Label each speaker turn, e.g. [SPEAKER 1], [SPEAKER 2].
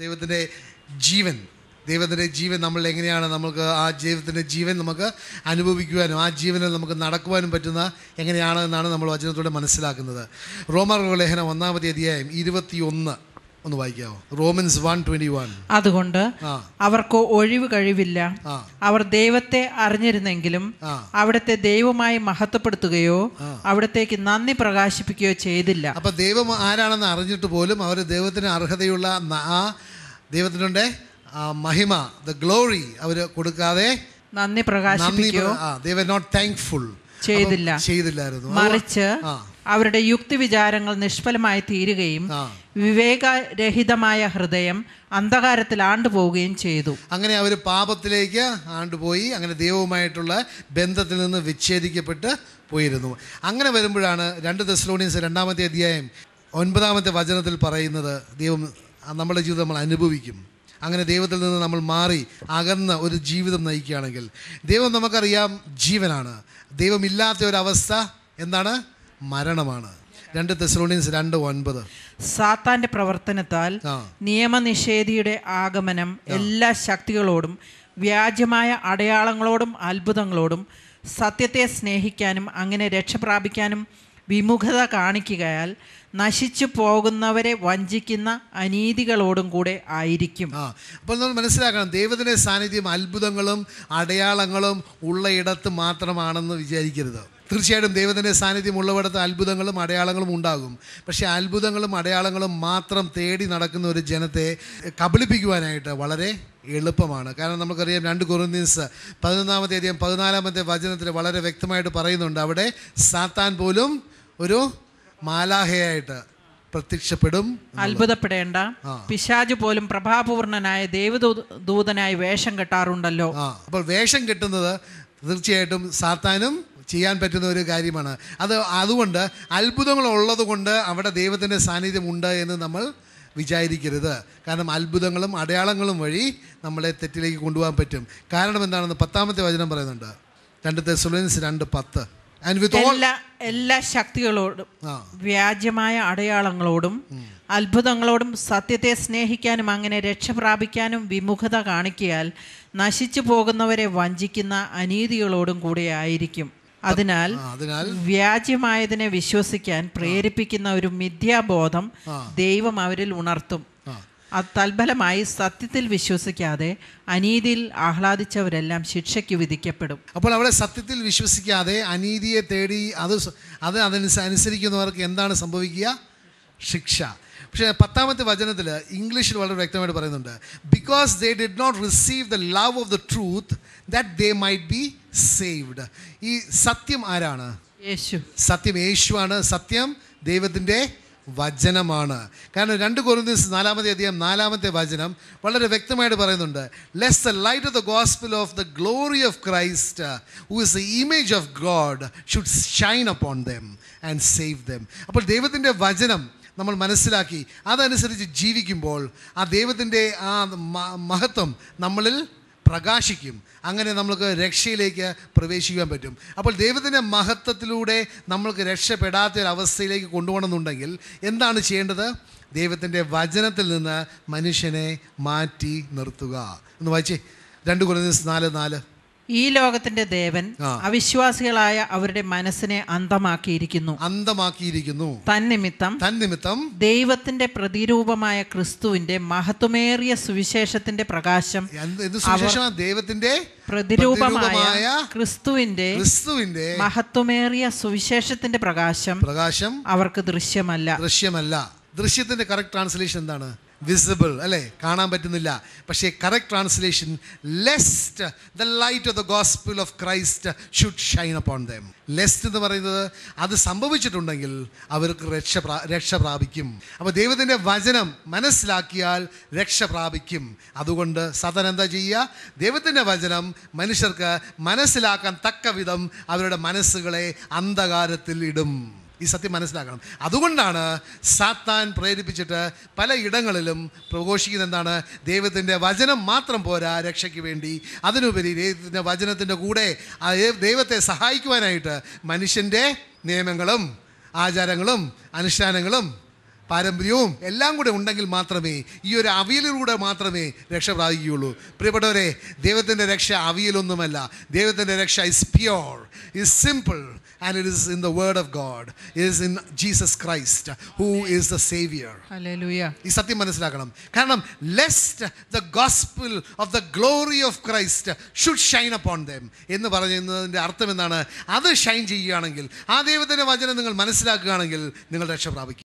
[SPEAKER 1] ദൈവത്തിന്റെ ജീവൻ ദൈവത്തിന്റെ ജീവൻ നമ്മൾ എങ്ങനെയാണ് നമുക്ക് ആ ദൈവത്തിന്റെ ജീവൻ നമുക്ക് അനുഭവിക്കുവാനും ആ ജീവനിൽ നമുക്ക് നടക്കുവാനും പറ്റുന്ന എങ്ങനെയാണ് എന്നാണ് നമ്മൾ വചനത്തോടെ മനസ്സിലാക്കുന്നത്. റോമർ ലേഖനം ഒന്നാമത്തെ അധ്യായം ഇരുപത്തി ഒന്ന് ഒന്ന് വായിക്കാമോ റോമൻസ് വൺ ട്വന്റി വൺ.
[SPEAKER 2] അതുകൊണ്ട് അവർക്ക് ഒഴിവ് കഴിവില്ല. അവർ ദൈവത്തെ അറിഞ്ഞിരുന്നെങ്കിലും. അവിടുത്തെ ദൈവമായി മഹത്വപ്പെടുത്തുകയോ അവിടത്തേക്ക് നന്ദി പ്രകാശിപ്പിക്കുകയോ ചെയ്തില്ല.
[SPEAKER 1] അപ്പം ദൈവം ആരാണെന്ന് അറിഞ്ഞിട്ട് പോലും അവർ ദൈവത്തിന് അർഹതയുള്ള ആ ദൈവത്തിനുണ്ട്. മഹിമ ദ ഗ്ലോറി അവർ കൊടുക്കാതെ
[SPEAKER 2] നന്ദി പ്രകാശിപ്പിക്കുകയോ
[SPEAKER 1] ദൈവ നോട്ട് താങ്ക്ഫുൾ
[SPEAKER 2] ചെയ്തില്ല.
[SPEAKER 1] ചെയ്തില്ലായിരുന്നു.
[SPEAKER 2] മറിച്ച് അവരുടെ യുക്തി വിചാരങ്ങൾ നിഷ്ഫലമായി തീരുകയും വിവേകരഹിതമായ ഹൃദയം അന്ധകാരത്തിൽ ആണ്ടുപോവുകയും ചെയ്തു.
[SPEAKER 1] അങ്ങനെ അവർ പാപത്തിലേക്ക് ആണ്ടുപോയി. അങ്ങനെ ദൈവവുമായിട്ടുള്ള ബന്ധത്തിൽ നിന്ന് വിച്ഛേദിക്കപ്പെട്ട് പോയിരുന്നു. അങ്ങനെ വരുമ്പോഴാണ് രണ്ട് ദസ്ലോണിയൻസ് രണ്ടാമത്തെ അധ്യായം ഒൻപതാമത്തെ വചനത്തിൽ പറയുന്നത് ദൈവം നമ്മുടെ ജീവിതം നമ്മൾ അനുഭവിക്കും. അങ്ങനെ ദൈവത്തിൽ നിന്ന് നമ്മൾ മാറി അകന്ന ഒരു ജീവിതം നയിക്കുകയാണെങ്കിൽ ദൈവം നമുക്കറിയാം ജീവനാണ്. ദൈവമില്ലാത്ത ഒരവസ്ഥ എന്താണ്? മരണമാണ്. രണ്ട് തെസ്ലോണിയൻസ് രണ്ട് ഒൻപത്.
[SPEAKER 2] സാത്താന്റെ പ്രവർത്തനത്താൽ നിയമനിഷേധിയുടെ ആഗമനം എല്ലാ ശക്തികളോടും വ്യാജമായ അടയാളങ്ങളോടും അത്ഭുതങ്ങളോടും സത്യത്തെ സ്നേഹിക്കാനും അങ്ങനെ രക്ഷ പ്രാപിക്കാനും വിമുഖത കാണിക്കുകയാൽ നശിച്ചു പോകുന്നവരെ വഞ്ചിക്കുന്ന അനീതികളോടും കൂടെ ആയിരിക്കും.
[SPEAKER 1] ആ അപ്പോൾ നമ്മൾ മനസ്സിലാക്കണം ദൈവത്തിന്റെ സാന്നിധ്യം അത്ഭുതങ്ങളും അടയാളങ്ങളും ഉള്ള ഇടത്ത് മാത്രമാണെന്ന് വിചാരിക്കരുത്. തീർച്ചയായിട്ടും ദൈവത്തിന്റെ സാന്നിധ്യം ഉള്ളവടത്ത് അത്ഭുതങ്ങളും അടയാളങ്ങളും ഉണ്ടാകും. പക്ഷേ അത്ഭുതങ്ങളും അടയാളങ്ങളും മാത്രം തേടി നടക്കുന്ന ഒരു ജനത്തെ കബളിപ്പിക്കുവാനായിട്ട് വളരെ എളുപ്പമാണ്. കാരണം നമുക്കറിയാം രണ്ട് കൊറിന്ത്യൻസ് പതിനൊന്നാമത്തെ അധികം പതിനാലാമത്തെ വചനത്തിൽ വളരെ വ്യക്തമായിട്ട് പറയുന്നുണ്ട് അവിടെ സാത്താൻ പോലും ഒരു മാലാഹയായിട്ട് പ്രത്യക്ഷപ്പെടും
[SPEAKER 2] അത്ഭുതപ്പെടേണ്ട. പിശാജ് പോലും പ്രഭാപൂർണനായ ദൈവദൂതനായി വേഷം കെട്ടാറുണ്ടല്ലോ.
[SPEAKER 1] ആ അപ്പോൾ വേഷം കെട്ടുന്നത് തീർച്ചയായിട്ടും സാത്താനും ചെയ്യാൻ പറ്റുന്ന ഒരു കാര്യമാണ്. അത് അതുകൊണ്ട് അത്ഭുതങ്ങൾ ഉള്ളത് കൊണ്ട് അവിടെ ദൈവത്തിന്റെ സാന്നിധ്യം ഉണ്ട് എന്ന് നമ്മൾ വിചാരിക്കരുത്. കാരണം അത്ഭുതങ്ങളും അടയാളങ്ങളും വഴി നമ്മളെ തെറ്റിലേക്ക് കൊണ്ടുപോകാൻ പറ്റും. കാരണം എന്താണെന്ന് പത്താമത്തെ വചനം പറയുന്നുണ്ട്. രണ്ട് തെസുലൻസ് രണ്ട് പത്ത്.
[SPEAKER 2] എല്ലാ എല്ലാ ശക്തികളോടും വ്യാജമായ അടയാളങ്ങളോടും അത്ഭുതങ്ങളോടും സത്യത്തെ സ്നേഹിക്കാനും അങ്ങനെ രക്ഷ പ്രാപിക്കാനും വിമുഖത കാണിക്കിയാൽ നശിച്ചു പോകുന്നവരെ വഞ്ചിക്കുന്ന അനീതികളോടും കൂടെ ആയിരിക്കും. അതിനാൽ
[SPEAKER 1] വ്യാജമായതിനെ അതിനാൽ
[SPEAKER 2] വ്യാജ്യമായതിനെ വിശ്വസിക്കാൻ പ്രേരിപ്പിക്കുന്ന ഒരു മിഥ്യാബോധം ദൈവം അവരിൽ ഉണർത്തും. തൽഫലമായി സത്യത്തിൽ വിശ്വസിക്കാതെ അനീതിയിൽ ആഹ്ലാദിച്ചവരെല്ലാം ശിക്ഷയ്ക്ക് വിധിക്കപ്പെടും.
[SPEAKER 1] അപ്പോൾ അവിടെ സത്യത്തിൽ വിശ്വസിക്കാതെ അനീതിയെ തേടി അത് അത് അതനുസരിക്കുന്നവർക്ക് എന്താണ് സംഭവിക്കുക? ശിക്ഷ. പക്ഷേ പത്താമത്തെ വചനത്തിൽ ഇംഗ്ലീഷിൽ വളരെ വ്യക്തമായിട്ട് പറയുന്നുണ്ട് because they did not receive the love of the truth that they might be saved ഈ സത്യം ആരാണ്?
[SPEAKER 2] യേശു.
[SPEAKER 1] സത്യം യേശുവാണ്. സത്യം ദൈവത്തിന്റെ വചനമാണ്. കാരണം രണ്ട് കൊറിന്തീസ് നാലാമത്തെ അധികം നാലാമത്തെ വചനം വളരെ വ്യക്തമായിട്ട് പറയുന്നുണ്ട്. Lest the light of the gospel of the glory of Christ who is the image of God should shine upon them and save them അപ്പോൾ ദൈവത്തിന്റെ വചനം നമ്മൾ മനസ്സിലാക്കി. അതനുസരിച്ച് ജീവിക്കുമ്പോൾ ആ ദൈവത്തിന്റെ ആ മഹത്വം നമ്മളിൽ പ്രകാശിക്കും. അങ്ങനെ നമുക്ക് രക്ഷയിലേക്ക് പ്രവേശിക്കാൻ പറ്റും. അപ്പോൾ ദൈവത്തിന്റെ മഹത്വത്തിലൂടെ നമ്മൾക്ക് രക്ഷപ്പെടാത്ത ഒരു അവസ്ഥയിലേക്ക് കൊണ്ടുപോകണമെന്നുണ്ടെങ്കിൽ എന്താണ് ചെയ്യേണ്ടത്? ദൈവത്തിന്റെ വചനത്തിൽ നിന്ന് മനുഷ്യനെ മാറ്റി നിർത്തുക. എന്ന് വായിച്ചേ. രണ്ട് കുറഞ്ഞ നാല് നാല്.
[SPEAKER 2] ഈ ലോകത്തിന്റെ ദേവൻ. അവിശ്വാസികളായ അവരുടെ മനസ്സിനെ അന്തമാക്കിയിരിക്കുന്നു.
[SPEAKER 1] അന്തമാക്കിയിരിക്കുന്നു.
[SPEAKER 2] തന്നിമിത്തം
[SPEAKER 1] തന്നിമിത്തം
[SPEAKER 2] ദൈവത്തിന്റെ പ്രതിരൂപമായ ക്രിസ്തുവിന്റെ മഹത്വമേറിയ സുവിശേഷത്തിന്റെ പ്രകാശം
[SPEAKER 1] ദൈവത്തിന്റെ
[SPEAKER 2] പ്രതിരൂപമായ ക്രിസ്തുവിന്റെ
[SPEAKER 1] ക്രിസ്തുവിന്റെ
[SPEAKER 2] മഹത്വമേറിയ സുവിശേഷത്തിന്റെ പ്രകാശം
[SPEAKER 1] പ്രകാശം
[SPEAKER 2] അവർക്ക് ദൃശ്യമല്ല.
[SPEAKER 1] ദൃശ്യമല്ല. ദൃശ്യത്തിന്റെ കറക്റ്റ് ട്രാൻസ്ലേഷൻ എന്താണ്? വിസിബിൾ അല്ലേ? കാണാൻ പറ്റുന്നില്ല. പക്ഷേ correct translation lest the light of the gospel of Christ should shine upon them lest എന്ന് പറയുന്നത് അത് സംഭവിച്ചിട്ടുണ്ടെങ്കിൽ അവർക്ക് രക്ഷ രക്ഷ പ്രാപിക്കും. അപ്പോൾ ദൈവത്തിന്റെ വചനം മനസ്സിലാക്കിയാൽ രക്ഷ പ്രാപിക്കും. അതുകൊണ്ട് സദൻ എന്താ ചെയ്യുക? ദൈവത്തിന്റെ വചനം മനുഷ്യർക്ക് മനസ്സിലാക്കാൻ തക്ക വിധം അവരുടെ മനസ്സുകളെ അന്ധകാരത്തിൽ ഇടും. ഈ സത്യം മനസ്സിലാക്കണം. അതുകൊണ്ടാണ് സാത്താൻ പ്രേരിപ്പിച്ചിട്ട് പല ഇടങ്ങളിലും പ്രഘോഷിക്കുന്ന എന്താണ്? ദൈവത്തിന്റെ വചനം മാത്രം പോരാ രക്ഷയ്ക്ക് വേണ്ടി. അതിനുപരി ദൈവത്തിന്റെ വചനത്തിന്റെ കൂടെ ദൈവത്തെ സഹായിക്കുവാനായിട്ട് മനുഷ്യന്റെ നിയമങ്ങളും ആചാരങ്ങളും അനുഷ്ഠാനങ്ങളും പാരമ്പര്യവും എല്ലാം കൂടെ ഉണ്ടെങ്കിൽ മാത്രമേ ഈ ഒരു അവിയലിലൂടെ മാത്രമേ രക്ഷ പ്രാപിക്കുകയുള്ളൂ. പ്രിയപ്പെട്ടവരെ ദൈവത്തിന്റെ രക്ഷ അവിയലൊന്നുമല്ല. ദൈവത്തിന്റെ രക്ഷ is pure is simple and it is in the word of God is in Jesus Christ who is the saviour
[SPEAKER 2] hallelujah
[SPEAKER 1] ഈ സത്യം മനസ്സിലാക്കണം. കാരണം lest the gospel of the glory of Christ should shine upon them എന്ന് പറയുന്നതിന്റെ അർത്ഥം എന്താണ്? അത് ഷൈൻ ചെയ്യുകയാണെങ്കിൽ ആ ദൈവത്തിന്റെ വചനം നിങ്ങൾ മനസ്സിലാക്കുകയാണെങ്കിൽ നിങ്ങൾ രക്ഷ പ്രാപിക്കും